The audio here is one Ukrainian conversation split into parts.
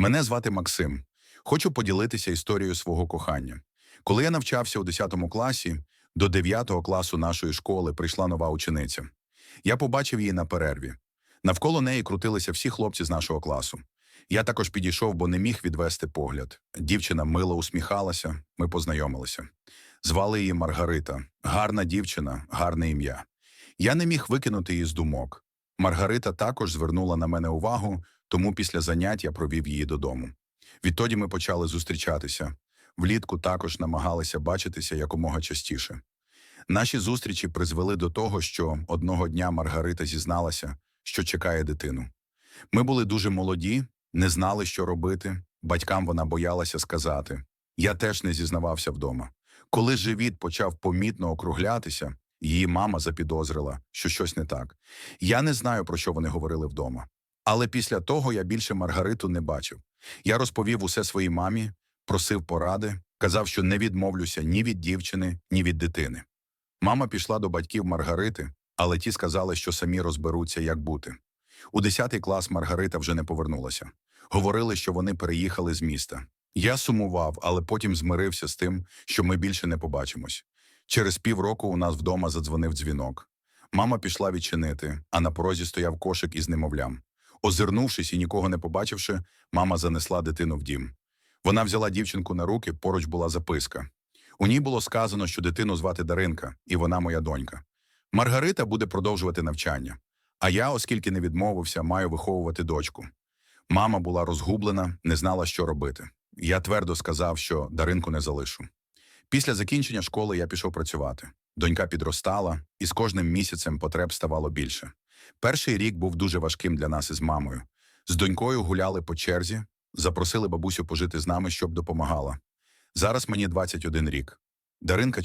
Мене звати Максим. Хочу поділитися історією свого кохання. Коли я навчався у 10 класі, до 9 класу нашої школи прийшла нова учениця. Я побачив її на перерві. Навколо неї крутилися всі хлопці з нашого класу. Я також підійшов, бо не міг відвести погляд. Дівчина мило усміхалася, ми познайомилися. Звали її Маргарита. Гарна дівчина, гарне ім'я. Я не міг викинути її з думок. Маргарита також звернула на мене увагу, тому після занять я провів її додому. Відтоді ми почали зустрічатися. Влітку також намагалися бачитися якомога частіше. Наші зустрічі призвели до того, що одного дня Маргарита зізналася, що чекає дитину. Ми були дуже молоді, не знали, що робити. Батькам вона боялася сказати. Я теж не зізнавався вдома. Коли живіт почав помітно округлятися, її мама запідозрила, що щось не так. Я не знаю, про що вони говорили вдома. Але після того я більше Маргариту не бачив. Я розповів усе своїй мамі, просив поради, казав, що не відмовлюся ні від дівчини, ні від дитини. Мама пішла до батьків Маргарити, але ті сказали, що самі розберуться, як бути. У 10 клас Маргарита вже не повернулася. Говорили, що вони переїхали з міста. Я сумував, але потім змирився з тим, що ми більше не побачимось. Через півроку у нас вдома задзвонив дзвінок. Мама пішла відчинити, а на порозі стояв кошик із немовлям. Озирнувшись і нікого не побачивши, мама занесла дитину в дім. Вона взяла дівчинку на руки, поруч була записка. У ній було сказано, що дитину звати Даринка, і вона моя донька. Маргарита буде продовжувати навчання, а я, оскільки не відмовився, маю виховувати дочку. Мама була розгублена, не знала, що робити. Я твердо сказав, що Даринку не залишу. Після закінчення школи я пішов працювати. Донька підростала, і з кожним місяцем потреб ставало більше. Перший рік був дуже важким для нас із мамою. З донькою гуляли по черзі, запросили бабусю пожити з нами, щоб допомагала. Зараз мені 21 рік. Даринка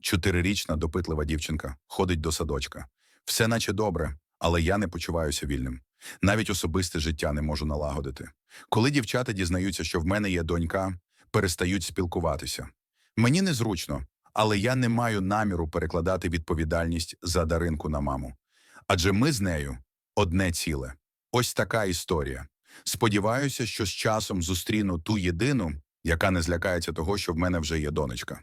чотирирічна допитлива дівчинка, ходить до садочка. Все наче добре, але я не почуваюся вільним. Навіть особисте життя не можу налагодити. Коли дівчата дізнаються, що в мене є донька, перестають спілкуватися. Мені незручно, але я не маю наміру перекладати відповідальність за Даринку на маму. Адже ми з нею одне ціле. Ось така історія. Сподіваюся, що з часом зустріну ту єдину, яка не злякається того, що в мене вже є донечка.